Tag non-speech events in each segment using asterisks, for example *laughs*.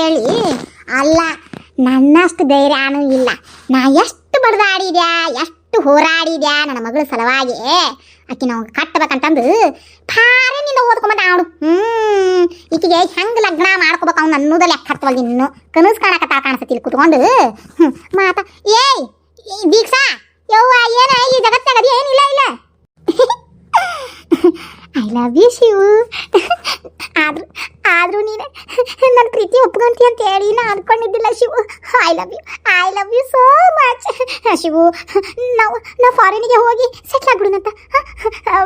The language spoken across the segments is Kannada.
ಹೇಳಿ ಅಲ್ಲ, ನನ್ನಷ್ಟು ಧೈರ್ಯನೂ ಇಲ್ಲ. ನಾ ಎಷ್ಟು ಬಡ್ದಾಡಿದ್ಯಾ, ಎಷ್ಟು ಹೋರಾಡಿದ್ಯಾ ನನ್ನ ಮಗಳ ಸಲುವಾಗಿ. ಆಕೆ ನಾವು ಕಟ್ಟಬೇಕಂತಂದು ಫಾರಿನಿಂದ ಓದ್ಕೊಂಬಂದ ಅವಳು. ಹ್ಞೂ ಈಕಿಗೆ ಹೆಂಗೆ ಲಗ್ನ ಮಾಡ್ಕೋಬೇಕು ಅವ್ನು ಅನ್ನೋದು ಲೆಕ್ಕ ಹತ್ತವಲ್ ಇನ್ನು. ಕನಸು ಕಾಣಕತ್ತ ಕಾಣಿಸತಿ ಇಲ್ಲಿ ಕುತ್ಕೊಂಡು. ಹ್ಮ್, ಮಾತ, ಏಯ್ ದೀಕ್ಷಾ, ಯವ್ವ, ಏನ ಈ ಜಗತ್ತಾಗದು ಏನಿಲ್ಲ, ಇಲ್ಲ. ಐ ಲವ್ ಯು ಶಿವು ಆದ್ರೂ ಆದ್ರೂ ನೀನು ನನ್ನ ಪ್ರೀತಿ ಒಪ್ಕೊಂತಿ ಅಂತ ಹೇಳಿ ನಾ ಅನ್ಕೊಂಡಿದ್ದಿಲ್ಲ Shivu I love you I love you so much Shivu ನಾವು ನಾ ಫಾರಿನಿಗೆ ಹೋಗಿ ಸೆಟ್ಲ್ ಆಗ್ಬಿಡುನಂತ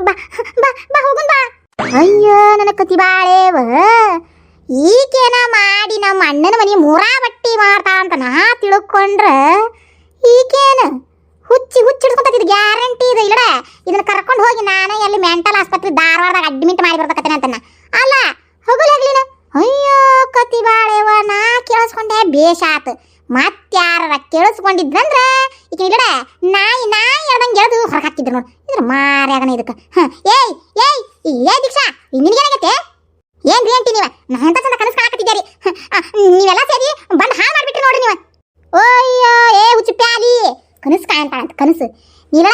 ಬಾ ಬಾ ಬಾ, ಹೋಗೋಣ ಬಾ. ಅಯ್ಯೋ, ನನ್ನ ಕತಿ ಬಾಳೇವ. ಈಕೇನ ಮಾಡಿ ನಮ್ಮ ಅಣ್ಣನ ಮನೆ ಮೂರಾ ಬಟ್ಟಿ ಮಾಡ್ತಾ ಅಂತ ನಾ ತಿಳ್ಕೊಂಡ್ರ, ಈಕೇನ ಹುಚ್ಚಿ ಹುಚ್ಚಿಡ್ಕೊಂತಿದ್ ಗ್ಯಾರಂಟಿ ಇದೆ ಇಲ್ಲಡ ಇದನ್ನ ಕರ್ಕೊಂಡು ಹೋಗಿ ನಾನು ಎಲ್ಲಿ ಮೆಂಟಲ್ ಆಸ್ಪತ್ರೆ ಧಾರವಾಡದಾಗ ಅಡ್ಮಿಟ್ ಮಾಡಿ ಬರ್ಬೇಕತ್ತೇನೆ ಅಂತನ ಅಲ್ಲ ಹೋಗಲಾಗ್ಲಿನ ಅಯ್ಯೋ ಕತಿ ಬಾಳೆವ ನಾ ಕೇಳಿಸ್ಕೊಂಡೆ ಬೇಷಾತ್ ಮತ್ಯಾರ ಕೇಳಿಸ್ಕೊಂಡಿದ್ರಂದ್ರೆ ಈಗ ಇಲ್ಲಡ ನಾಯಿ ನಾಯಿ ಹೇಳ್ದಂಗೆ ಎಳ್ದು ಹೊರಗೆ ಹಾಕಿದ್ರು ನೋಡಿ. ಇದ್ರ ಮಾರ್ಯಾಗನ ಇದಕ್ಕೆ. ಹ, ಏಯ್ ಏಯ್ ಏ ದೀಕ್ಷಾ ನಿನಗೇನಾಗತ್ತೆ ಏನ್ರಿ ಅಂತಿ ನೀವ? ನಾ ಎಂತ ಚಂದ ಕನಸು ಕಾಣಕತ್ತಿದ್ದೀರಿ ನೀವೆಲ್ಲ ಸೇರಿ ಬಂದು ಹಾಳು ಮಾಡಿಬಿಟ್ರಿ ನೋಡ್ರಿ ನೀವು. ಓಯ್ಯೋ ಏ, ಹುಚ್ಚು ಪ್ಯಾಲಿ. ಕನಸು ಕಾಣ್ತಾಳಂತ ಕನಸು. ನೀಲ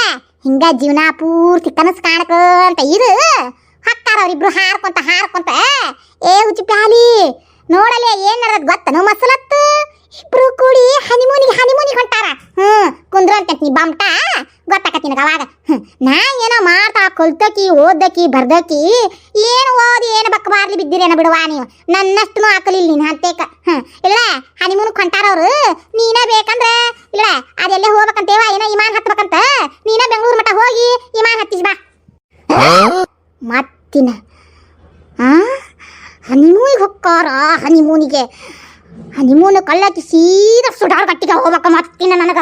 ಹಿಂಗ ಜೀವನ ಪೂರ್ತಿ ಕನಸು ಕಾಣಕಂತ ಇದು ಹಕ್ಕಾರ ಅವ್ರಿಬ್ರು ಹಾರ್ಕೊಂತ ಹಾರ್ಕೊಂತ, ಏ ಹುಚ್ಚು ಪ್ಯಾಲಿ, ನೋಡಲೆ ಏನ್ ನಡೆದ್ ಗೊತ್ತನು ಮಸಲತ್ತು. ಇಬ್ರು ಕೂಡಿ ಹನಿಮೂನಿಗೆ ಹನಿಮೂನಿಗೆ ಹೊಂಟಾರ. ಹ್ಮ್ ಕುಂದ್ರಂತ ನೀ ಬಂಟ ಗೊತ್ತಾಕತಿ ನಿನಗ ಅವಾಗ. ನಾ ಏನೋ ಮಾಡ್ತಾ ಕೊಲ್ತಕಿ ಓದಕಿ ಬರ್ದಕಿ, ಏನು ಓದಿ, ಏನು ಬಕ್ಕ ಬಾರ್ಲಿ ಬಿದ್ದಿರೇನ ಬಿಡುವ ನೀವು? ನನ್ನಷ್ಟು ಹಾಕಲಿಲ್ಲ ನೀನು ಅಂತೇಕ ಹ್ಮ್ ಇಲ್ಲ ಹನಿಮೂನ್ ಹೊಂಟಾರವ್ರು ನೀನೇ ಬೇಕಂದ್ರ, ಇಲ್ಲ ಅದೆಲ್ಲೇ ಹೋಗ್ಬೇಕಂತೇವ, ಏನೋ ಇಮಾನ್ ಹತ್ಬೇಕಂತ? ನೀನೇ ಬೆಂಗಳೂರು ಮಠ ಹೋಗಿ ಇಮಾನ್ ಹತ್ತಿಸ್ ಬಾ. ಮತ್ತಿನ ಹನಿಮೂನಿಗೆ ಹೊಕ್ಕಾರ ಹನಿಮೂನಿಗೆ ಹನಿಮೂನ್ ಕಳ್ಳಾಕಿ ಸೀದಾ ಸುಡಾರ್ ಗಟ್ಟಿಗೆ ಹೋಗ್ಬೇಕ ಮತ್ತಿನ ನನಗ.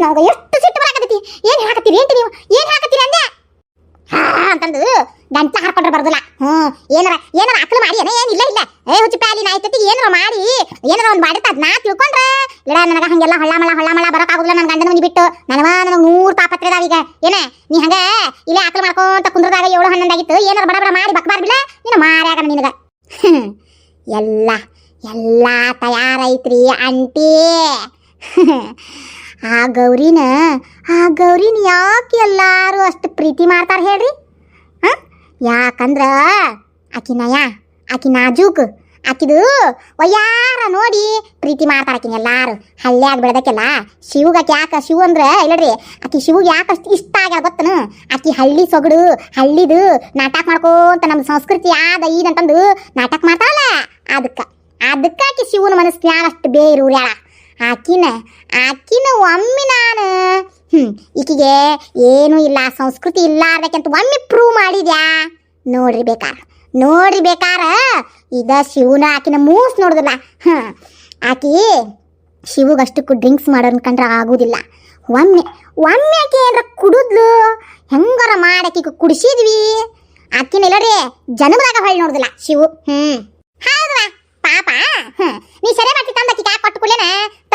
ನನಗ ಎಷ್ಟು ಸಿಟ್ಟು ಬರಾಕತ್ತೈತಿ? ಏನ್ ಹಾಕತ್ತೀರಿ ಏನ್ರಿ ನೀವು? ಏನ್ ಹಾಕತ್ತೀರಿ ಅಂದೆ? ಹಾ ಅಂತಂದು ಗಂಟ್ಲ ಹಾಕೊಂಡ್ರೆ ಬರ್ದಲ್ಲ. ಹ್ಮ್ ಏನಾರ ಏನಾರ ಅಕ್ಲು ಮಾಡಿ ಏನ ಏನಿಲ್ಲ ಇಲ್ಲ ಏ, ಹುಚ್ಚು ಪ್ಯಾಲಿ ನಾ ಇತ್ತತ್ತಿಗೆ ಏನಾರ ಮಾಡಿ, ಏನಾರ ಒಂದು ಮಾಡಿರ್ತದ ನಾ ತಿಳ್ಕೊಂಡ್ರೆ ಇಲ್ಲ ನನಗ ಹಂಗೆಲ್ಲ ಹೊಳ್ಳ ಮಳ ಹೊಳ್ಳ ಮಳ ಬರಕ್ ಆಗುದಿಲ್ಲ ನನ್ನ ಗಂಡನ ಮನೆ ಬಿಟ್ಟು ನನವ ನನಗೆ ನೂರು ಪಾಪತ್ರೆ ಅದಾವ ಈಗ. ಏನ, ನೀ ಹಂಗ ಇಲ್ಲೇ ಆಕಳು ಮಾಡ್ಕೊಂತ ಕುಂದ್ರದಾಗ ಏಳು ಹನ್ನೊಂದಾಗಿತ್ತು. ಏನಾರ ಬಡ ಬಡ ಮಾಡಿ ಬಕ್ಬಾರ್ದಿಲ್ಲ ನೀನು ಮಾರ್ಯಾಗ ನಿನಗ. ಹ್ಮ್. *laughs* ಎಲ್ಲ ಎಲ್ಲ ತಯಾರೈತ್ರಿ ಅಂಟಿ *laughs* ಆ ಗೌರಿನ ಆ ಗೌರಿನ ಯಾಕೆ ಎಲ್ಲರೂ ಅಷ್ಟು ಪ್ರೀತಿ ಮಾಡ್ತಾರೆ ಹೇಳ್ರಿ? ಹಾಂ? ಯಾಕಂದ್ರ ಆಕಿ ನಯ ಆಕಿ ನಾಜೂಕ್ ಆಕಿದು ವಯ್ಯಾರ ನೋಡಿ ಪ್ರೀತಿ ಮಾಡ್ತಾರೆ ಆಕಿನ ಎಲ್ಲಾರು. ಹಳ್ಳ್ಯಾಗ ಬೆಳೆದಕ್ಕೆಲ್ಲ ಶಿವಗ ಯಾಕೆ, ಶಿವ ಅಂದ್ರೆ ಇಲ್ಲಡ್ರಿ, ಆಕಿ ಶಿವಗೆ ಅಷ್ಟು ಇಷ್ಟ ಆಗ್ಯಾರ ಗೊತ್ತನು? ಆಕಿ ಹಳ್ಳಿ ಸೊಗಡು, ಹಳ್ಳಿದು ನಾಟಕ ಮಾಡ್ಕೋತ ನಮ್ಮ ಸಂಸ್ಕೃತಿ ಆದ ಈದಂತಂದು ನಾಟಕ ಮಾಡ್ತಾಳಲ್ಲ ಅದಕ್ಕ ಅದಕ್ಕ ಶಿವನ ಮನಸ್ನ್ಯಾಗ ಅಷ್ಟು ಬೇರೂರ್ಯಾಳ ಆಕಿನ ಆಕಿನ ಒಮ್ಮೆ ನಾನು ಹ್ಞೂ ಈಕಿಗೆ ಏನೂ ಇಲ್ಲ, ಸಂಸ್ಕೃತಿ ಇಲ್ಲ ಇಲ್ಲಾರ್ದಕ್ಕಂತ ಒಮ್ಮೆ ಪ್ರೂವ್ ಮಾಡಿದ್ಯಾ? ನೋಡ್ರಿ ಬೇಕಾರ ನೋಡ್ರಿ ಬೇಕಾರ, ಇದ ಶಿವನ ಆಕಿನ ಮೂಸ್ ನೋಡುದಿಲ್ಲ. ಹಾಂ ಆಕಿ ಶಿವಗಷ್ಟಕ್ಕೂ ಡ್ರಿಂಕ್ಸ್ ಮಾಡೋನ್ ಕಂಡ್ರೆ ಆಗುದಿಲ್ಲ. ಒಮ್ಮೆ ಒಮ್ಮೆ ಆಕೆ ಏನ್ರ ಕುಡಿದ್ಲು, ಹೆಂಗಾರ ಮಾಡಾಕಿ ಕುಡಿಸಿದ್ವಿ? ಆಕಿನ ಇಲ್ಲರಿ ಜನ್ಮದಾಗ ಹೊಳ್ಳಿ ನೋಡುದಿಲ್ಲ ಶಿವು ಹ್ಞೂ ಹೌದವಾ? ಪಾಪ ಹ್ಮ್ ನೀ ಸರಿ ಮಾಡ್ತಿ ತಂದ ಆಕಿ ಯಾಕೆ ಕೊಟ್ಟು ಕುಲೇನ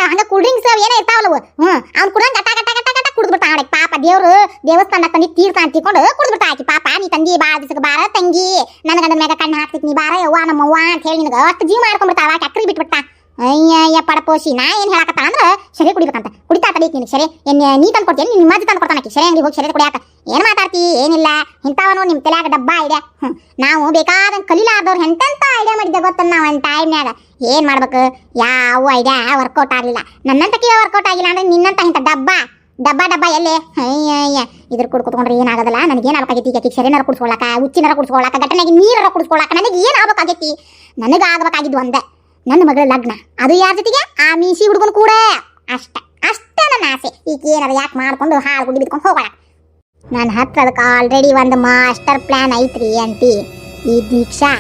ಹಂಗ ಕೂಲ್ ಡ್ರಿಂಕ್ಸ್ ಏನೋ ಇರ್ತಾವಲ್ಲವು ಹ್ಮ್ ಅವ್ನು ಕುಡಂಗ್ ಗಟ ಗಟ ಗಟ ಗಟ ಕುಡ್ದು ಬಿಡ್ತಾ ಆಡಕ್ ಪಾಪ ದೇವ್ರು ದೇವಸ್ಥಾನ ತಂದಿ ತೀರ್ಥ ಅಂತ ತಿಳ್ಕೊಂಡು ಕುಡ್ದು ಬಿಡ್ತಾ ಆಕಿ ಪಾಪ ನೀ ತಂದಿ ಬಾಳ ದಿವಸಕ್ಕೆ ಬಾರ ತಂಗಿ ನನ್ನ ಗಂಡ ಮ್ಯಾಗ ಕಣ್ಣು ಹಾಕ್ತಿತ್ ನೀ ಬಾರ ಯವ್ವ ನಮ್ಮ ಅವ್ವ ಅಂತ ಹೇಳಿ ನಿನಗ ಅಷ್ಟು ಜೀವ ಮಾಡ್ಕೊಂಡ್ಬಿಡ್ತಾವ ಆಕಿ ಅಕ್ರಿ ಬಿಟ್ಬಿಡ್ತಾ ಅಯ್ಯ ಪಡಪೋಸಿ ನಾ ಏನು ಹೇಳಕತ್ತ ಅಂದ್ರೆ ಶರೀರ ಕುಡಿಬೇಕಂತ. ಕುಡಿತಾ ತಡೀಕ್ ನಿನಗೆ ಸರಿ. ಏನು ನೀ ತಂದು ಕೊಡ್ತೀನಿ ನಿಮ್ಮ ಅಜ್ಜಿ ತಂದು ಕೊಡ್ತಾನ ಶರೀ ಅಂಗಡಿ ಹೋಗಿ ಶರೀರ ಕುಡಿಯಾಕ. ಏನ್ ಮಾತಾಡ್ತಿ? ಏನಿಲ್ಲ. ಇಂಥವನು ನಿಮ್ಮ ತಲೆಯಾಗ ಡಬ್ಬ ಐಡಿಯಾ ನಾವು ಬೇಕಾದಂಗೆ ಕಲೀಲಾರ್ದವ್ರು ಎಂತೆಂತ ಐಡಿಯಾ ಮಾಡಿದ್ದೆ ಗೊತ್ತ ನಾವು ಒಂದು ಟೈಮ್ನಾಗ ಏನು ಮಾಡ್ಬೇಕು? ಯಾವ ಐಡಿಯಾ ವರ್ಕೌಟ್ ಆಗಲಿಲ್ಲ. ನನ್ನಂತಕ್ಕೆ ವರ್ಕೌಟ್ ಆಗಿಲ್ಲ ಅಂದ್ರೆ ನಿನ್ನಂತ ಇಂಥ ಡಬ್ಬ? ಡಬ್ಬ ಡಬ್ಬ ಎಲ್ಲಿ? ಅಯ್ಯ ಇದ್ರ ಕುಡ್ ಕುತ್ಕೊಂಡ್ರೆ ಏನಾಗೋದಿಲ್ಲ? ನನಗೆ ಏನು ಆಗ್ಬೇಕಾಗೈತಿ? ಈಗ ಶರೀರ ಕುಡಿಸ್ಕೊಳಕ ಉಚ್ಚಿನರ ಕುಡಿಸ್ಕೊಳಕ, ಘಟನೆಗೆ ನೀರರ ಕುಡಿಸ್ಕೊಳಕ, ನನಗೆ ಏನು ಆಗ್ಬೇಕಾಗೈತಿ? ನನಗೆ ಆಗ್ಬೇಕಾಗಿದ್ದು ಒಂದೇ. ನನ್ನ ಮಗಳ ಲಗ್ನ. ಅದು ಯಾರ ಜೊತೆಗೆ? ಆ ಮೀಸಿ ಹುಡುಗನ ಕೂಡ. ಅಷ್ಟ. ಅಷ್ಟೇ ನನ್ನ ಆಸೆ. ಈಗ ಏನಾರ ಯಾಕೆ ಮಾಡ್ಕೊಂಡು ಹಾಳು ಗುಡಿ ಬಿದ್ಕೊಂಡು ಹೋಗೋಣ? ನನ್ನ ಹತ್ರ ಅದಕ್ಕೆ ಆಲ್ರೆಡಿ ಒಂದು ಮಾಸ್ಟರ್ ಪ್ಲ್ಯಾನ್ ಐತ್ರಿ ಅಂತಿ. ಈ ದೀಕ್ಷಾ.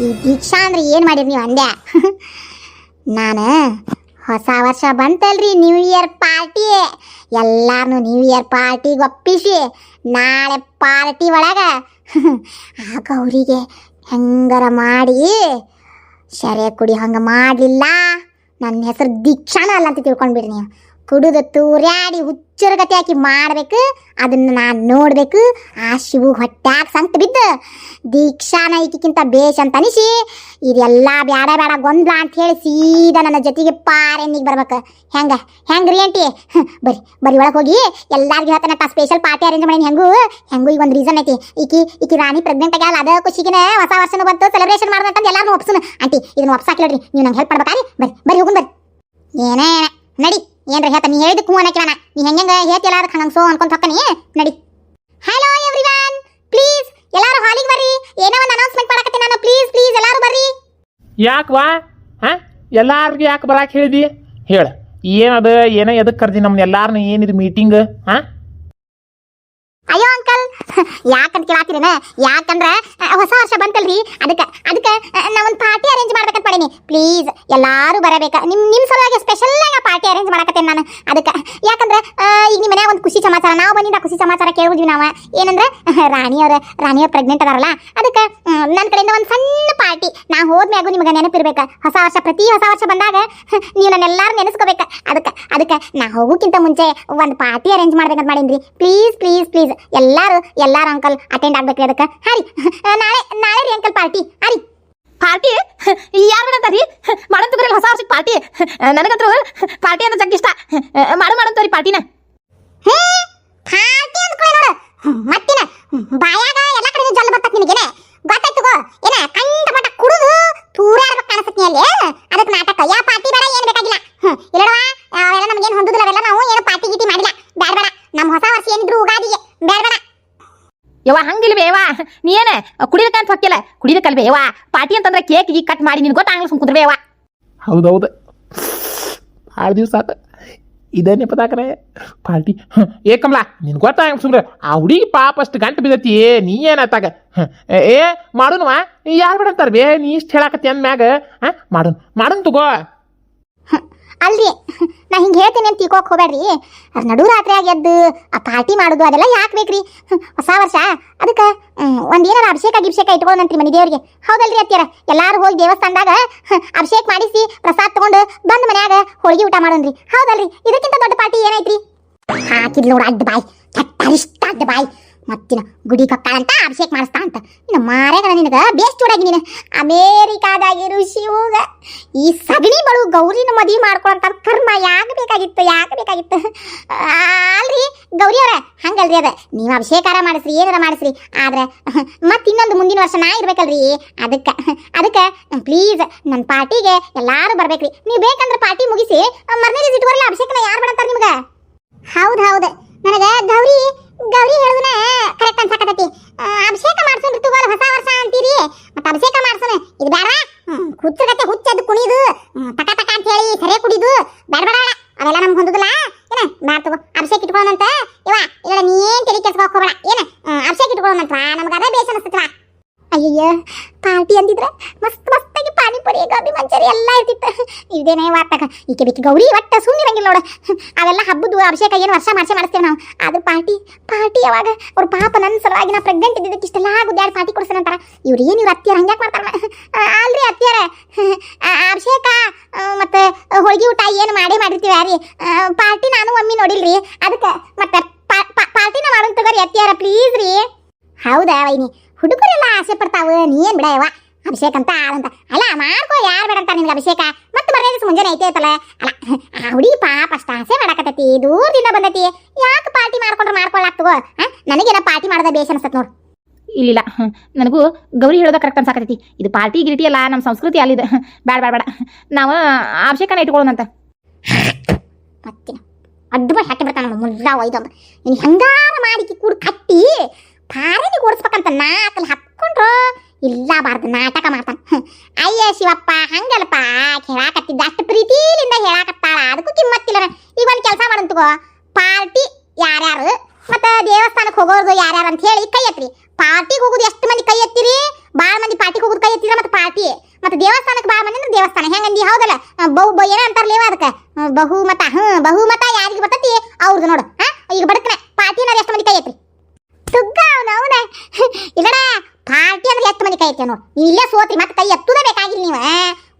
ಈ ದೀಕ್ಷಾ ಅಂದ್ರೆ ಏನು ಮಾಡಿರಿ ನೀವು ಅಂದೆ? *laughs* ನಾನು ಹೊಸ ವರ್ಷ ಬಂತಲ್ರಿ ನ್ಯೂ ಇಯರ್ ಪಾರ್ಟಿ ಎಲ್ಲಾರನು ನ್ಯೂ ಇಯರ್ ಪಾರ್ಟಿಗೆ ಒಪ್ಪಿಸಿ. ನಾಳೆ ಪಾರ್ಟಿ ಒಳಗೆ *laughs* ಆಗ ಅವರಿಗೆ ಹೆಂಗಾರ ಮಾಡಿ ಶರೆ ಕುಡಿ ಹಂಗೆ ಮಾಡಲಿಲ್ಲ. ನನ್ನ ಹೆಸರು ದೀಕ್ಷಾನ ಅಲ್ಲ ಅಂತ ತಿಳ್ಕೊಂಡ್ಬಿಡ್ರಿ ನೀವು. ಕುಡಿದು ತೂರ್ಯಾಡಿ ಹುಚ್ಚರಗತಿ ಹಾಕಿ ಮಾಡ್ಬೇಕು. ಅದನ್ನ ನಾನು ನೋಡಬೇಕು. ಆ ಶಿವು ಹೊಟ್ಟ್ಯಾಗ ಸಂತ ಬಿದ್ದು ದೀಕ್ಷಾನ ಈಕಿಕ್ಕಿಂತ ಬೇಷ್ ಅಂತ ಅನಿಸಿ ಇದೆಲ್ಲ ಬ್ಯಾಡ ಬ್ಯಾಡ ಗೊಂದಲ ಅಂತ ಹೇಳಿ ಸೀದಾ ನನ್ನ ಜೊತೆಗೆ ಪಾರೆನ್ನಿಗೆ ಬರ್ಬೇಕು. ಹೆಂಗ? ಹೆಂಗ್ರಿ ಆಂಟಿ? *laughs* ಬರಿ ಬರಿ ಒಳಗೆ ಹೋಗಿ. ಎಲ್ಲಾರ್ಗೂ ಹೇಳ್ತಾನೆ ಸ್ಪೆಷಲ್ ಪಾರ್ಟಿ ಅರೇಂಜ್ ಮಾಡಿ ಹೆಂಗು. ಹೆಂಗೂ ಈಗ ಒಂದು ರೀಸನ್ ಐತಿ. ಈಕಿ ಈಕಿ ರಾಣಿ ಪ್ರೆಗ್ನೆಂಟ್ ಆಗ್ಯಾಲ ಅದ ಖುಷಿಗೆ ಹೊಸ ವರ್ಷನ ಬಂತು ಸೆಲೆಬ್ರೇಷನ್ ಮಾಡ್ದಂತ ಎಲ್ಲಾರು ಒಪ್ಸನ. ಆಂಟಿ, ಇದನ್ನ ಒಪ್ಸಾಕಿಲ್ರಿ ನೀವು ನಂಗೆ ಹೆಲ್ಪ್ ಮಾಡ್ಬೇಕಾರಿ ಬರಿ ಬರಿ ಹೋಗುನ್ ಬರಿ ಏನೇ, ನಡಿ. ಏನ್ರಿ ಹೇಳ್ತಾನೆ ನೀ ಹೇಳಿದ ಕೂ ಅನ್ನಕ್ಕೆ ನೀ. ಹೆಂಗೆ ಹೇಳ್ತಿಲ್ಲ ಅದಕ್ಕೆ ಹಂಗೆ ಸೋ ಅನ್ಕೊಂತ ಹೊಕ್ಕನಿ ನಡಿ. ಹಲೋ ಎವ್ರಿವನ್ ಪ್ಲೀಸ್ ಎಲ್ಲಾರು ಹಾಲಿಗೆ ಬರ್ರಿ. ಏನೋ ಒಂದು ಅನೌನ್ಸ್ಮೆಂಟ್ ಮಾಡಕತ್ತೀನಿ ನಾನು. ಪ್ಲೀಸ್ ಪ್ಲೀಸ್ ಎಲ್ಲಾರು ಬರ್ರಿ. ಯಾಕೆ ವಾ ಹಾಂ? ಎಲ್ಲಾರ್ಗೂ ಯಾಕೆ ಬರಾಕ್ ಹೇಳಿದಿ? ಹೇಳ. ಏನದ ಏನೋ ಎದಕ್ಕೆ ಕರ್ದಿ ನಮ್ನ ಎಲ್ಲಾರನ್ನ ಏನಿದು ಮೀಟಿಂಗ್ ಹಾಂ? *laughs* ಯಾಕಂತ ಕೇಳಾತಿರೇನ? ಯಾಕಂದ್ರ ಹೊಸ ವರ್ಷ ಬಂತಲ್ರಿ? ಅದಕ್ಕೆ ಅದಕ್ಕೆ ನಾ ಒಂದು ಪಾರ್ಟಿ ಅರೇಂಜ್ ಮಾಡ್ಬೇಕಂತ ಮಾಡೀನಿ. ಪ್ಲೀಸ್ ಎಲ್ಲರೂ ಬರಬೇಕ. ನಿಮ್ಮ ನಿಮ್ ಸಲುವಾಗಿ ಸ್ಪೆಷಲ್ ಪಾರ್ಟಿ ಅರೇಂಜ್ ಮಾಡಕತ್ತೇನೆ ನಾನು. ಅದಕ್ಕೆ, ಯಾಕಂದ್ರ ಈಗ ನಿಮ್ಮ ಒಂದು ಖುಷಿ ಸಮಾಚಾರ. ನಾವು ಬಂದಿದ್ದ ಖುಷಿ ಸಮಾಚಾರ ಕೇಳಿದ್ವಿ ನಾವು. ಏನಂದ್ರ, *laughs* ರಾಣಿಯವ್ರ ರಾಣಿಯವ್ರ ಪ್ರೆಗ್ನೆಂಟ್ ಅದಾರಲ್ಲ, ಅದಕ್ಕೆ ನನ್ನ ಕಡೆಯಿಂದ ಒಂದು ಸಣ್ಣ ಪಾರ್ಟಿ ನಾ ಹೋದ್ಮ್ಯಾಗು ನಿಮಗೆ ನೆನಪಿರ್ಬೇಕು. ಹೊಸ ವರ್ಷ ಪ್ರತಿ ಹೊಸ ವರ್ಷ ಬಂದಾಗ *laughs* ನೀವು ನನ್ನೆಲ್ಲಾರು ನೆನೆಸ್ಕೋಬೇಕು. ಅದಕ್ಕೆ ಅದಕ್ಕೆ ನಾ ಹೋಗೋಕ್ಕಿಂತ ಮುಂಚೆ ಒಂದು ಪಾರ್ಟಿ ಅರೇಂಜ್ ಮಾಡ್ಬೇಕಂತ ಮಾಡೀನಿ ಪ್ಲೀಸ್ ಪ್ಲೀಸ್ ಪ್ಲೀಸ್. ಎಲ್ಲರೂ ಎಲ್ಲಾರು ಅಂಕಲ್ ಅಟೆಂಡ್ ಆಗ್ಬೇಕ್ರಿ ಅದಕ್ಕೆ. ಹಾರಿ *laughs* ನಾಳೆ ನಾಳೆ ರೀ ಅಂಕಲ್ ಪಾರ್ಟಿ. ಹಾರಿ ಪಾರ್ಟಿ? *laughs* ಯಾರು ಮಾಡಂತಾರಿ ಮಾಡಂತ ಬರಲ್ಲ ಹೊಸ ವರ್ಷಕ್ಕೆ ಪಾರ್ಟಿ. ನನಗಂತೂ ಪಾರ್ಟಿ ಅಂದ್ರೆ ಜಗ್ಗಿ ಇಷ್ಟ. ಮಾಡು ಮಾಡಂತವ್ರಿ ಪಾರ್ಟಿನ. ಪಾರ್ಟಿ ಅಂದ್ಕೊಳ್ಳಿ ನೋಡು. ಮತ್ತಿನ. ಹ್ಮ್, ಬಾಯಾಗ ಎಲ್ಲ ಕಡೆ ಜಲ್ ಬರ್ತತ್ ನಿನಗೇನೆ ಗೊತ್ತಾಯ್ತು ಗೋ ಏನ ಕಂಡ ಮಟ್ಟ ಕುಡಿದು ತೂರಾಡ್ಬೇಕು ಕಾಣಿಸ್ತತಿ ಅಲ್ಲಿ ಅದಕ್ಕೆ ನಾಟಕ ಯಾ ಪಾರ್ಟಿ ಬೇಡ ಏನು ಬೇಕಾಗಿಲ್ಲ ಹ್ಮ್, ಇಲ್ಲಡವಾ ಅವೆಲ್ಲ ನಮಗೇನು ಹೊಂದುದಿಲ್ಲ ಅವೆಲ್ಲ ನಾವು ಏನು ಪಾರ್ಟಿ ಗೀಟಿ ಮಾಡಿಲ್ಲ ಬೇಡ ಬೇಡ ನಮ್ಮ ಹೊಸ ವರ್ಷ ಏನಿದ್ರು ಉಗಾದಿಗೆ ಬೇಡ ಬೇಡ ಯವ್ವ ಹಂಗಿಲ್ವೇ ಯವ್ವ ನೀ ಏನ ಯವ್ವ ಪಾರ್ಟಿ ಅಂತಂದ್ರೆ ಕೇಕ್ ಈಗ ಕಟ್ ಮಾಡಿ ನಿನ್ ಗೊತ್ತಾಗಲ್ಲ ಸುಮ್ ಕುಂದ್ರವೇ ಯವ್ವ ಹೌದೌದು. ಆರು ದಿವಸ ಆತ. ಇದೇ ನೆಪದಾಕ್ರೆ ಪಾರ್ಟಿ. ಏ ಕಮಲಾ, ನಿನ್ ಗೊತ್ತಾಗ ಸುಮ್ರೆ ಆ ಹುಡುಗಿ ಪಾಪ ಅಷ್ಟು ಗಂಟು ಬಿದ್ದತಿ ನೀ ಏನಾತಾಗ ಹ್ಮ್. ಏ ಏ, ಮಾಡೋಣವಾ? ಯಾರು ಬಿಡಂತಾರ ಬೇ ನೀ ಇಷ್ಟು ಹೇಳಾಕತ್ತಿ ಅಂದ್ಮ್ಯಾಗ. ಹಾಂ, ಮಾಡೋಣ ಮಾಡೋಣ ತಗೋ. ಅಲ್ರಿ, ನಾ ಹಿಂಗೆ ಹೇಳ್ತೀನಿ ಅಂತ ತಿಳ್ಕೊಕ್ ಹೋಗ್ಬೇಡ್ರಿ. ಅದ್ ನಡು ರಾತ್ರಿ ಎದ್ದು ಆ ಪಾರ್ಟಿ ಮಾಡೋದು ಅದೆಲ್ಲ ಯಾಕೆ ಬೇಕ್ರಿ? ಹೊಸ ವರ್ಷ. ಅದಕ್ಕೆ ಒಂದು ಅಭಿಷೇಕ ಅಭಿಷೇಕ ಇಟ್ಕೊಳ್ಳೋಣಂತ್ರಿ ಮನೆ ದೇವ್ರಿಗೆ. ಹೌದಲ್ರಿ ಅತ್ತಿಯರ? ಎಲ್ಲರೂ ಹೋಗಿ ದೇವಸ್ಥಾನದಾಗ, ಅಭಿಷೇಕ ಮಾಡಿಸಿ ಪ್ರಸಾದ ತಗೊಂಡು ಬಂದು ಮನ್ಯಾಗ ಹೋಳಿಗೆ ಊಟ ಮಾಡೋಣ್ರಿ ಹೌದಲ್ರಿ? ಇದಕ್ಕಿಂತ ದೊಡ್ಡ ಪಾರ್ಟಿ ಏನೈತ್ರಿ? ಹಾಕಿದ್ಲು ನೋಡು ಅಡ್ಡ ಬಾಯ್. ಕೆಟ್ಟರಿಷ್ಟ ಅಡ್ಡ ಬಾಯ್. ಮತ್ತಿನ ಗುಡಿ ಕಕ್ಕಾಳಂತ ಅಭಿಷೇಕ ಮಾಡಿಸ್ತಾ ಅಂತ. ಇನ್ನು ಮಾರೇಗಳ ನಿನಗೆ ಬೇಸ್ಟ್ ಚೂಡಾಗಿ ನೀನು. ಅಮೇರಿಕಾದಾಗಿರು ಶಿವಗ ಈ ಸಗಣಿ ಬಳು ಗೌರಿನ ಮದುವೆ ಮಾಡ್ಕೊಳಂತ ಕರ್ಮ ಯಾಕೆ ಬೇಕಾಗಿತ್ತು ಯಾಕೆ ಬೇಕಾಗಿತ್ತು? ಅಲ್ರಿ ಗೌರಿ ಅವ್ರ, ಹಂಗಲ್ರಿ ಅದ. ನೀವು ಅಭಿಷೇಕಾರ ಮಾಡಿಸ್ರಿ, ಏನಾರ ಮಾಡಿಸ್ರಿ. ಆದ್ರೆ, ಮತ್ತೆ ಇನ್ನೊಂದು ಮುಂದಿನ ವರ್ಷ ನಾ ಇರ್ಬೇಕಲ್ರಿ. ಅದಕ್ಕೆ ಅದಕ್ಕೆ ಪ್ಲೀಸ್ ನನ್ನ ಪಾರ್ಟಿಗೆ ಎಲ್ಲಾರು ಬರ್ಬೇಕ್ರಿ. ನೀವು ಬೇಕಂದ್ರೆ ಪಾರ್ಟಿ ಮುಗಿಸಿ, ಮರ್ನೇ ಇಟ್ಕೊರಲ್ಲ ಅಭಿಷೇಕನ ಯಾರು ಮಾಡಂತಾರ ನಿಮ್ಗೆ? ಹೌದು ಹೌದು. ನನಗೆ ಗೌರಿ ಗೌರಿ ಹೇಳುದನ ಕರೆಕ್ಟ್ ಅನ್ಸಕತೈತಿ ಆ, ಅಭಿಷೇಕ ಮಾಡ್ಸೋಣ ಋತುಗೋಲ್ ಹೊಸ ವರ್ಷ ಅಂತೀರಿ ಮತ್ತೆ ಅಭಿಷೇಕ ಮಾಡ್ಸೋಣ ಇದು ಬೇಡ ಹುಚ್ಚಗತ್ತೆ ಹುಚ್ಚದು ಕುಣಿದು ಹ್ಮ್, ತಕ ತಕ ಅಂತ ಹೇಳಿ ಸರಿ ಕುಡಿದು ಬೇಡ ಬೇಡ ಬೇಡ. ಅವೆಲ್ಲ ನಮ್ಗೆ ಹೊಂದುದಿಲ್ಲ ಏನ ಬ್ಯಾಡ ತಗೋ ಅಭಿಷೇಕ ಇಟ್ಕೊಳ್ಳೋಣಂತ ಇವ ಇಲ್ಲ ನೀ ಏನ್ ತಲೆ ಕೆಡ್ಸ್ಕೊಕ್ ಹೋಗ್ಬೇಡ ಏನ ಹ್ಮ್, ಅಭಿಷೇಕ ಇಟ್ಕೊಳ್ಳೋಣಂತ ನಮ್ಗೆ ಅದೇ ಬೇಸ್ ಅನಿಸ್ತೈತವ ಅಯ್ಯಯ್ಯ ಪಾರ್ಟಿ ಅಂದಿದ್ರ ಮಸ್ತ್ ಮಸ್ತಾಗಿ ಪಾನಿಪುರಿ ಗೋಬಿ ಮಂಚೂರಿ ಎಲ್ಲ ಇರ್ತಿತ್ತು ಇದೇನೇ ವಾರ್ತಾಗ ಈಕೆ ಬೇಕಿ ಗೌರಿ, ಒಟ್ಟ ಸುಮ್ಮನಿರಂಗಿಲ್ಲ ನೋಡು. ಅವೆಲ್ಲ ಹಬ್ಬದ್ದು ಅಭಿಷೇಕ ಏನು ವರ್ಷ ಮಾಡಿಸೇ ಮಾಡಿಸ್ತೇವೆ ನಾವು. ಆದ್ರೆ ಪಾರ್ಟಿ ಪಾರ್ಟಿ ಯಾವಾಗ ಅವ್ರ ಪಾಪ ನನ್ನ ಸಲುವಾಗಿ ನಾ ಪ್ರೆಗ್ನೆಂಟ್ ಇದ್ದಿದ್ದಕ್ಕೆ ಇಷ್ಟೆಲ್ಲ ಗುದ್ದಾಡಿ ಪಾರ್ಟಿ ಕೊಡ್ಸೇನಂತಾರ ಇವ್ರು ಏನು ಇವ್ರು ಅತ್ತಿಯಾರ, ಹಂಗ್ಯಾಕೆ ಮಾಡ್ತಾರ ಅಲ್ರಿ ಅತ್ತಿಯಾರ. ಅಭಿಷೇಕ ಮತ್ತು ಹೋಳಿಗೆ ಊಟ ಏನು ಮಾಡೇ ಮಾಡಿರ್ತೀವಿ ಯಾರಿ ಪಾರ್ಟಿ ನಾನು ಒಮ್ಮೆ ನೋಡಿಲ್ರಿ. ಅದಕ್ಕೆ ಮತ್ತೆ ಪಾರ್ಟಿನ ಮಾಡೋಣ ತಗೋರಿ ಅತ್ತಿಯಾರ ಪ್ಲೀಸ್ ರೀ. ಹೌದಾ ವೈನಿ? ಹುಡುಗರೆಲ್ಲ ಆಸೆ ಪಡ್ತಾವ. ನೀ ಏನ್ ಬಿಡ ಯವ್ವ? ಅಭಿಷೇಕ ಅಂತ ಆದಂತ. ಅಲ್ಲ, ಮಾಡ್ಕೋ, ಯಾರು ಬೇಡ ನಿಮ್ಗೆ ಅಭಿಷೇಕ? ಮತ್ತೆ ದಿವಸ ಮುಂಜಾನೆ ಐತೆ ಐತಲ್ಲ ಅಲ್ಲ ಆ ಹುಡುಗಿ ಪಾಪ ಅಷ್ಟ ಆಸೆ ಮಾಡಕತ್ತೈತಿ ದೂರದಿಂದ ಬಂದೈತಿ. ಯಾಕೆ ಪಾರ್ಟಿ ಮಾಡ್ಕೊಂಡ್ರೆ ಮಾಡ್ಕೊಳ್ಳಾಗ್ತಗೋ ನನಗೇನ ಪಾರ್ಟಿ ಮಾಡೋದ ಬೇಷ ಅನ್ಸತ್ ನೋಡು. ಇಲ್ಲಿಲ್ಲ. ಹ್ಮ್. ನನಗೂ ಗೌರಿ ಹೇಳೋದ ಕರೆಕ್ಟ್ ಅನ್ಸಾಕತ್ತೈತಿ. ಇದು ಪಾರ್ಟಿ ಗಿರಿಟಿ ಅಲ್ಲ ನಮ್ಮ ಸಂಸ್ಕೃತಿ ಅಲ್ಲಿದೆ ಬೇಡ ಬೇಡ ಬೇಡ ನಾವು ಅಭಿಷೇಕನ ಇಟ್ಕೊಳ್ಳೋಣಂತ ಅಂತ ಅಡ್ಡ ಹಾಕಿ ಬರ್ತಾನ ನೋಡು ಮುಲ್ಲ ಹಂಗಾರ ಇನ್ನು ಹೆಂಗಾರ ಮಾಡಿ ಕೂಡ ಕಟ್ಟಿ ಪಾರಿನಿಗೆ ಓಡಿಸ್ಬೇಕಂತ ನಾಕಲ್ಲಿ ಹತ್ಕೊಂಡ್ರು. ಇಲ್ಲ ಬಾರ್ದು ನಾಟಕ ಮಾಡ್ತಾನೆ. ಅಯ್ಯ ಶಿವಪ್ಪ ಹಂಗಲ್ಪ ಹೇಳಾಕತ್ತಿದ್ದ ಅಷ್ಟು ಪ್ರೀತಿಲಿಂದ ಹೇಳಾಕತ್ತಾಳ, ಅದಕ್ಕೂ ಕಿಮ್ಮತ್ತಿಲ್ಲ ಈಗ ಒಂದು ಕೆಲಸ ಮಾಡಂತಗೋ ಪಾರ್ಟಿ ಯಾರ್ಯಾರು? ಮತ್ತೆ ದೇವಸ್ಥಾನಕ್ಕೆ ಹೋಗೋರ್ದು ಯಾರ್ಯಾರು ಅಂತ ಹೇಳಿ ಕೈ ಎತ್ತಿರಿ ಪಾರ್ಟಿಗೆ ಹೋಗೋದು ಎಷ್ಟು ಮಂದಿ ಕೈ ಎತ್ತಿರಿ? ಭಾಳ ಮಂದಿ ಪಾರ್ಟಿಗೆ ಹೋಗೋದು ಕೈ ಮತ್ತೆ ಪಾರ್ಟಿ? ಮತ್ತೆ ದೇವಸ್ಥಾನಕ್ಕೆ ಭಾಳ ಮಂದಿ ಅಂದ್ರೆ ದೇವಸ್ಥಾನ. ಹೆಂಗಂದಿ ಹೌದಲ್ಲ? ಬಹು ಬ ಏನ ಅಂತಾರಲೇವ ಅದಕ್ಕೆ? ಬಹುಮತ ಹ್ಞೂ ಬಹುಮತ ಯಾರಿಗೆ ಬರ್ತೈತಿ? ಅವ್ರದ್ದು ನೋಡು. ಹಾ ಈಗ ಬಡಕ್ನ. ಪಾರ್ಟಿ ಅನ್ನೋದು ಎಷ್ಟು ಮಂದಿ ಕೈ ಎತ್ತಿರಿ ತುಗ್ಗ ಅವನ ಅವನ ಇಲ್ಲಡ ಪಾರ್ಟಿ ಅಂದ್ರೆ ಎಷ್ಟು ಮಂದಿ ಕೈ ಎತ್ತೇವ್ ನೋಡು ನೀವು ಇಲ್ಲೇ ಸೋತ್ರಿ ಮತ್ತೆ ಕೈ ಎತ್ತುದೇ ಬೇಕಾಗಿಲ್ಲ ನೀವು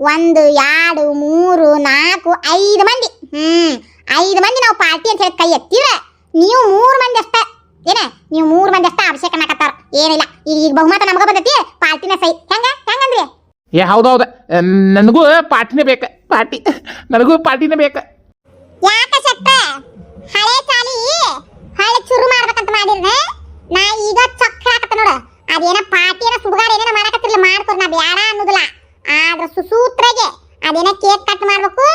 ಒಂದು ಎರಡು ಮೂರು ನಾಲ್ಕು ಐದು ಮಂದಿ. ಹ್ಮ್. ಐದು ಮಂದಿ ನಾವು ಪಾರ್ಟಿ ಅಂತ ಹೇಳಿ ಕೈ ಎತ್ತಿರ ನೀವು ಮೂರು ಮಂದಿ ಅಷ್ಟೇ. ಏನ? ನೀವು ಮೂರು ಮಂದಿ ಅಷ್ಟೇ ಅಭಿಷೇಕ ಮಾಡಕತ್ತಾರ. ಏನಿಲ್ಲ. ಈಗ ಈಗ ಬಹುಮತ ನಮಗ ಬಂದೈತಿ ಪಾರ್ಟಿನ ಸೈ ಹೆಂಗ? ಹೆಂಗಂದ್ರಿ? ಏ ಹೌದೌದ. ನನಗೂ ಪಾರ್ಟಿನೇ ಬೇಕ. ಪಾರ್ಟಿ. ನನಗೂ ಪಾರ್ಟಿನೇ ಬೇಕ. ಯಾಕ ಶಕ್ತ? ಹಳೆ ಚಾಲಿ ಹಳೆ ಚುರು ಮಾಡ್ಬೇಕಂತ ಮಾಡಿದ್ರೆ ನಾ ಈಗ ಚೊಕ್ಕ ಹಾಕತ್ತ ನೋಡ. ಅದೇನ ಪಾರ್ಟಿನ ಸುಡುಗಾಡ ಏನೇನ ಮಾಡಕತ್ತಿರ್ಲಿ ಮಾಡ್ಕೊರ್ ನಾ ಬ್ಯಾಡ ಅನ್ನೋದಿಲ್ಲ. ಆದ್ರ ಸುಸೂತ್ರಗೆ ಅದೇನ ಕೇಕ್ ಕಟ್ ಮಾಡ್ಬೇಕು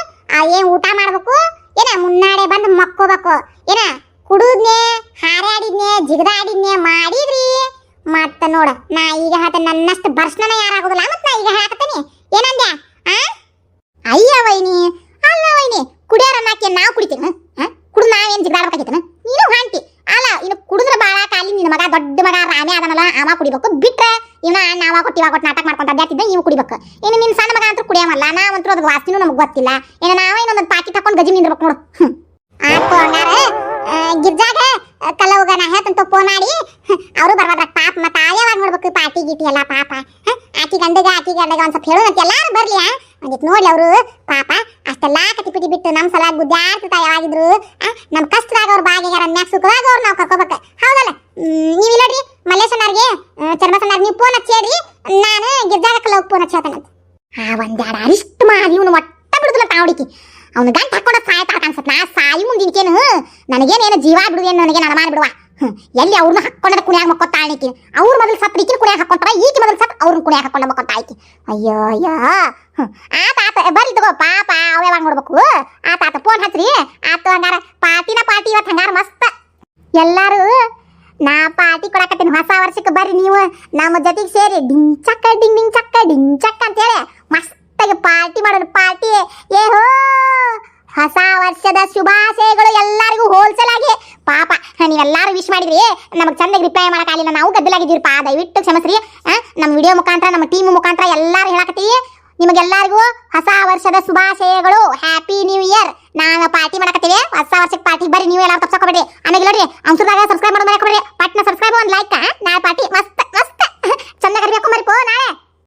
ಏನ್ ಊಟ ಮಾಡ್ಬೇಕು, ಏನ ಮುನ್ನಾಡೆ ಬಂದು ಮಕ್ಕೋಬೇಕು. ಏನ ಕುಡುದ್ನೆ, ಹಾರಾಡಿದ್ನೆ, ಜಿಗದಾಡಿದ್ನೆ ಮಾಡಿದ್ರಿ. ಮತ್ತ ನೋಡ, ನಾ ಈಗ ಹತ ನನ್ನಷ್ಟು ಬರ್ಸ್ನನ ಯಾರಾಗೋದಿಲ್ಲ ಮತ್ ನಾ ಈಗ ಹಾಕತೇನಿ ಏನಂದ್ಯಾ ಆ? ಅಯ್ಯ ವೈನಿ, ಅಲ್ಲ ವೈನಿ ಕುಡಿಯೋರ ನಾಕೆ ನಾವು ಕುಡಿತೀನಿ ಕುಡಿದು ನಾವೇನು ಜಿಗದಾಡ್ಬೇಕಾಗಿತ್ತನ ನೀನು ಹಾಂಟಿ. ಅಲ್ಲ, ಇನ್ನು ಕುಡಿದ್ರೆ ಬಾಳ ಕಾಲಿ ನಿನ್ನ ಮಗ, ದೊಡ್ಡ ಮಗ ರಾಮೇ ಅದನಲ್ಲ, ಅವ ಕುಡಿಬೇಕು. ಬಿಟ್ರೆ ಇವನ ನಾವ ಕೊಟ್ಟು ಇವಾಗ ಕೊಟ್ಟು ನಾಟಕ ಮಾಡ್ಕೊಂತ ಅಡ್ಡಾಡ್ತಿದ್ದೆ ಇವು ಕುಡಿಬೇಕು. ಇನ್ನು ನಿನ್ನ ಸಣ್ಣ ಮಗ ಅಂತೂ ಕುಡಿಯಮಲ್ಲ ನಾವಂತೂ ಅದು ವಾಸ್ತಿನೂ ನಮಗೆ ಗೊತ್ತಿಲ್ಲ. ಇನ್ನು ನಾವೇ ಇನ್ನೊಂದು ಪಾಕಿ ತಕೊಂಡು ಗಜಿ ನಿಂದಿರ್ಬೇಕು ನೋಡು. ಆತು ಹಂಗಾರ ಗಿರ್ಜಾಗ ಕಲ್ಲವ್ಗ ನಾ ಹೇಳ್ತಂತ ಫೋನ್ ಮಾಡಿ ಅವರು ಬರ್ಬಾರ್ದ ಪಾಪ, ಮತ್ತೆ ಆಯವಾಗ ನೋಡ್ಬೇಕು ಪಾರ್ಟಿ, ಗೀಟಿ ಎಲ್ಲ ಪಾಪ. ಆಕಿ ಗಂಡಗ ಆಕಿ ಗಂಡಗ ಒಂದ್ ಸ್ವಲ್ಪ ಹೇಳೋದಂತ ಎಲ್ಲಾರು ಬರ್ಲಿ ಆ? ನೋಡಿ ಅವರು. ಪಾಪ ಅಷ್ಟೆಲ್ಲ ಕಟಿಪಿಟಿ ಬಿಟ್ಟು ನಮ್ಮ ಸಲ ಗುದ್ದಾಡ್ತಾ ಯಾವಾಗಿದ್ರು ಆ, ನಮ್ ಕಷ್ಟದಾಗ ಅವ್ರ ಬಾಗಿಗಾರ ಸುಖದಾಗ ಅವ್ರು ನಾವು ಕರ್ಕೋಬೇಕು. ಹೌದಲ್ಲ? ನೀವು ಇಲ್ಲಡ್ರಿ? ಮಲ್ಲೇಶನವ್ರಿಗೆ ಚರ್ಮಸನವ್ರಿಗೆ ನೀವು ಫೋನ್ ಹಚ್ಚೇರಿ ನಾನು ಗಿರ್ಜಾಗ ಕಲ್ಲವ್ಗ ಫೋನ್ ಹಚ್ಚೇತನಂತ ಆ ಒಂದೆರಡು ಅರಿಷ್ಟು ಮಾಡಿ ಇವನು ಒಟ್ಟ ಬಿಡುದಿಲ್ಲ ತಾವಡಿಕಿ. ಅವನು ಗಂಟು ಹಾಕೊಂಡ ಸಾಯ್ತಾಳ ಕಾಣಿಸತ್. ನಾ ಸಾಯಿ ಮುಂದಿನಕೇನು? ನನಗೇನೇನು ಜೀವ ಬಿಡುದೇನು ನನಗೇನು ಅನುಮಾನ ಬಿಡುವ. ಎಲ್ಲಿ ಅವ್ರನ್ನ ಹಾಕೊಂಡ್ರೆ ಕುಣಿಯಾಗ ಮಕ್ಕೋ ಈಕಿ ಅವ್ರ ಮೊದಲು ಸತ್ ಈಕಿನ ಕುಣಿಯಾಗ ಹಾಕೊಂತಾರ ಸತ್ ಅವ್ರನ್ನ ಕುಣಿಯಾಗ ಹಾಕೊಂಡ ಮಕ್ಕೊತ್ತ ಆಯ್ಕಿ ಅಯ್ಯೋ ಅಯ್ಯೋ. ಆತ ಆತ. ಬರ್ಲಿ ತಗೋ. ಪಾಪ ಅವ ಯಾವಾಗ ನೋಡ್ಬೇಕು. ಆತ ಆತ. ಫೋನ್ ಹಚ್ರಿ. ಆತ, ಹಂಗಾರ ಪಾರ್ಟಿನ ಪಾರ್ಟಿ ಇವತ್ತು ಹಂಗಾರ ಮಸ್ತ್. ಎಲ್ಲಾರು ನಾ ಪಾರ್ಟಿ ಕೊಡಕತ್ತೀನಿ. ಹೊಸ ವರ್ಷಕ್ಕೆ ಬರ್ರಿ ನೀವು. ನಮ್ಮ ಜೊತೆಗೆ ಸೇರಿ. ಡಿಂಗ್, ಚಕ್ಕ, ಡಿಂಗ್ ಡಿಂಗ್, ಚಕ್ಕ, ಡಿಂಗ್ ಅಂತೇಳಿ ಮಸ್ತಾಗಿ ಪಾರ್ಟಿ ಮಾಡೋಣ. ಪಾರ್ಟಿ. ಏ, ಹೋ. ಹೊಸ ವರ್ಷದ ಶುಭಾಶಯಗಳು ಎಲ್ಲರಿಗೂ ಹೋಲ್ಸೇಲ್ ಆಗಿ. ಪಾಪ ನೀವೆಲ್ಲಾರು ವಿಶ್ ಮಾಡಿದ್ರಿ, ನಮಗೆ ಚಂದಾಗಿ ರಿಪ್ಲೈ ಮಾಡೋಕ್ಕಾಗಲಿಲ್ಲ ನಾವು ಗದ್ದಲಾಗಿದ್ದೀರಪ್ಪ ದಯವಿಟ್ಟು ಕ್ಷಮಿಸ್ರಿ. ನಮ್ಮ ವಿಡಿಯೋ ಮುಖಾಂತರ, ನಮ್ಮ ಟೀಮ್ ಮುಖಾಂತರ ಎಲ್ಲಾರು ಹೇಳಕತ್ತೀವಿ ನಿಮಗೆಲ್ಲರಿಗೂ ಹೊಸ ವರ್ಷದ ಶುಭಾಶಯಗಳು. ಹ್ಯಾಪಿ ನ್ಯೂ ಇಯರ್ ನಾವು ಪಾರ್ಟಿ ಮಾಡಕತ್ತೀವಿ. ಹೊಸ ವರ್ಷಕ್ಕೆ ಪಾರ್ಟಿ ಬರ್ರಿ, ನೀವು ಎಲ್ಲರೂ ತಪ್ಸಕೋಬೇಡಿ ಆಮೇಲೆ ನೋಡ್ರಿ ಅಂಶದಾಗ ಸಬ್ಸ್ಕ್ರೈಬ್ ಮಾಡೋದು ಮಾಡ್ಕೊಬೇಡಿ ಪಟ್ನ ಸಬ್ಸ್ಕ್ರೈಬ್ ಒಂದು ಲೈಕ್ ನಾಳೆ ಪಾರ್ಟಿ ಮಸ್ತ್ ಮಸ್ತ್. ಚಂದ ಕರಿಬೇಕು ಮರಿಪೋ ನಾಳೆ.